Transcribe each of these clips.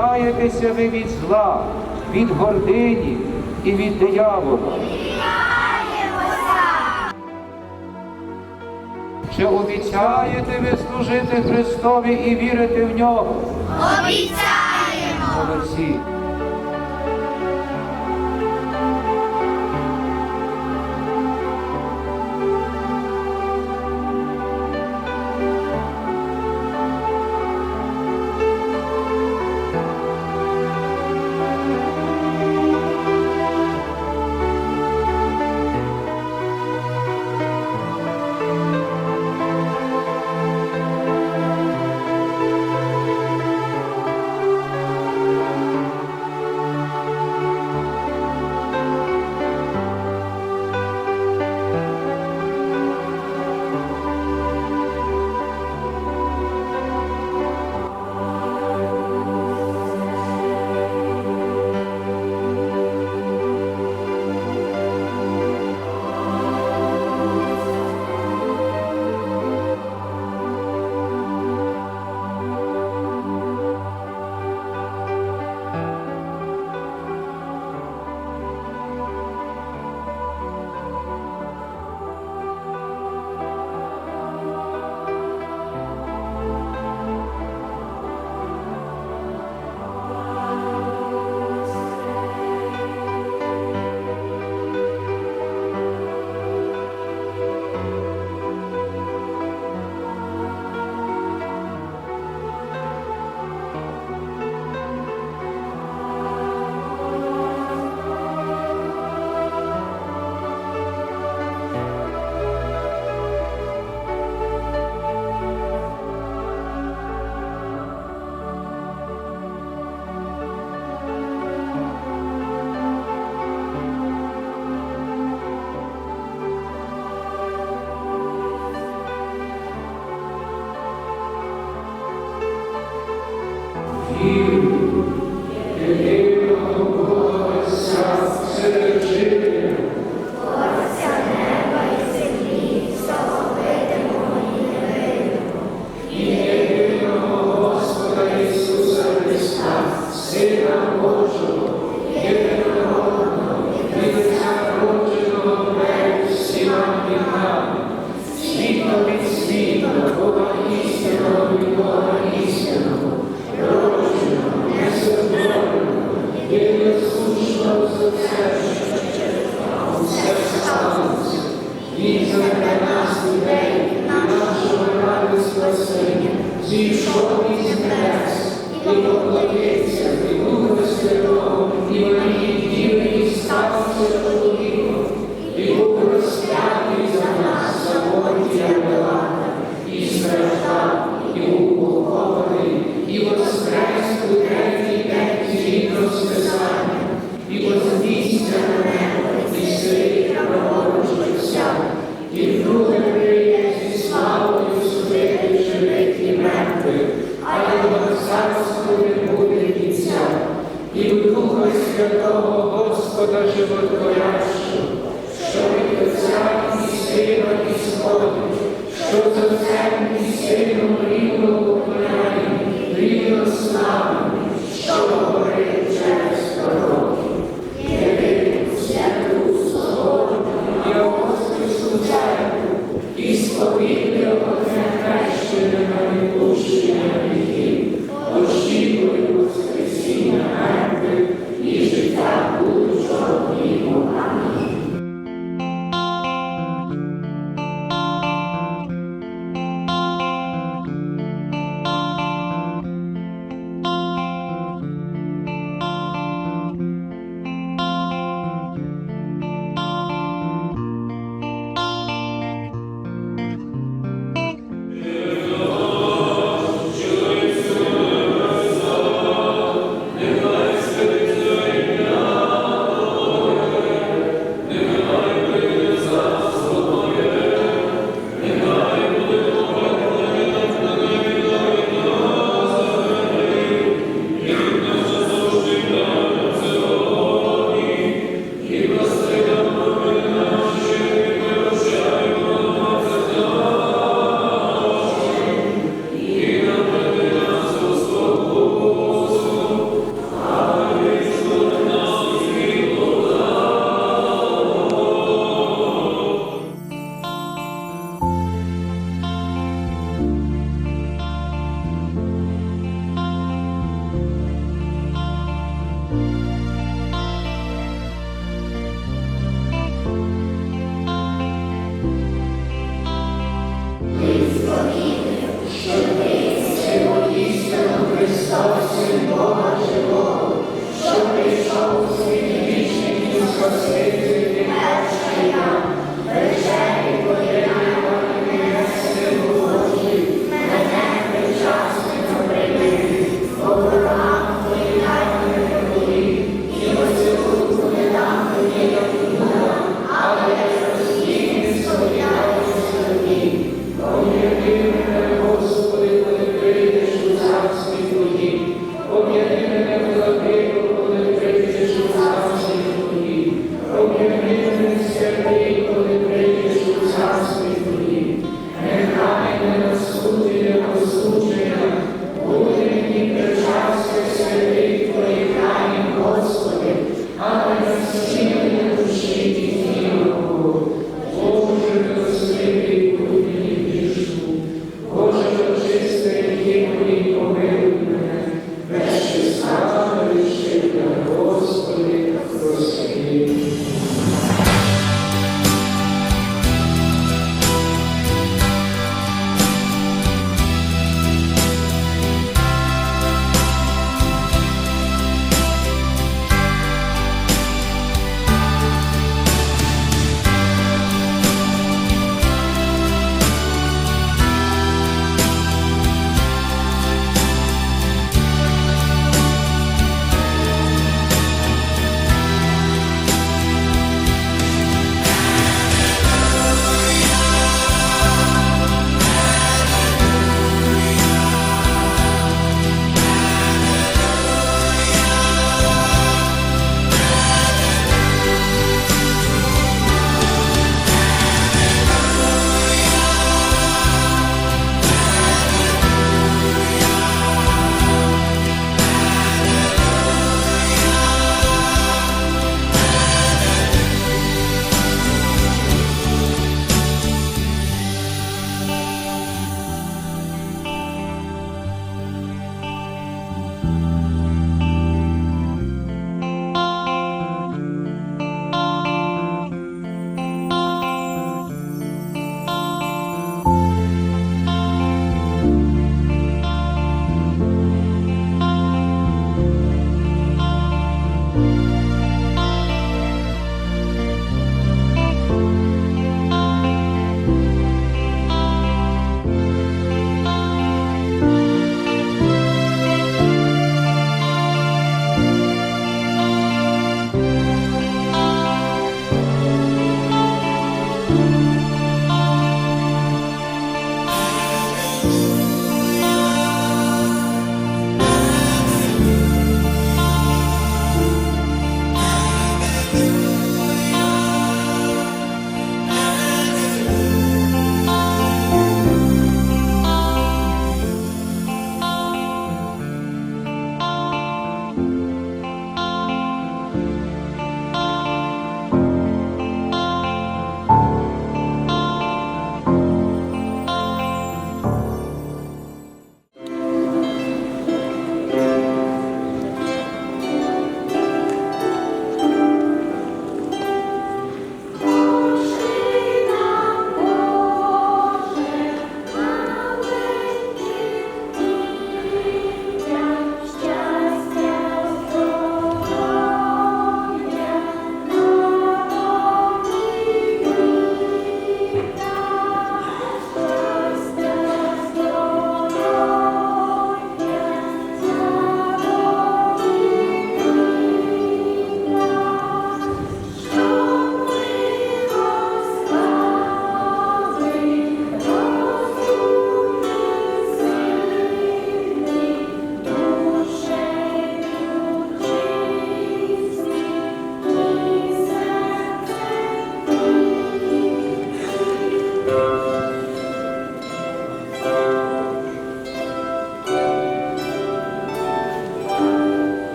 Каєтеся ви від зла, від гордині і від диявола. Чи обіцяєте ви служити Христові і вірити в нього? Обіцяємо! Молодці!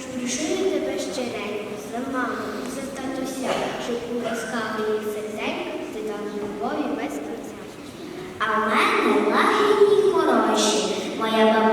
Спрошую тебе щиренько, за маму, за татуся, щоб у ласкавій серденько ти дав любові без кінця. А в мене лагідні хороші, моя баба.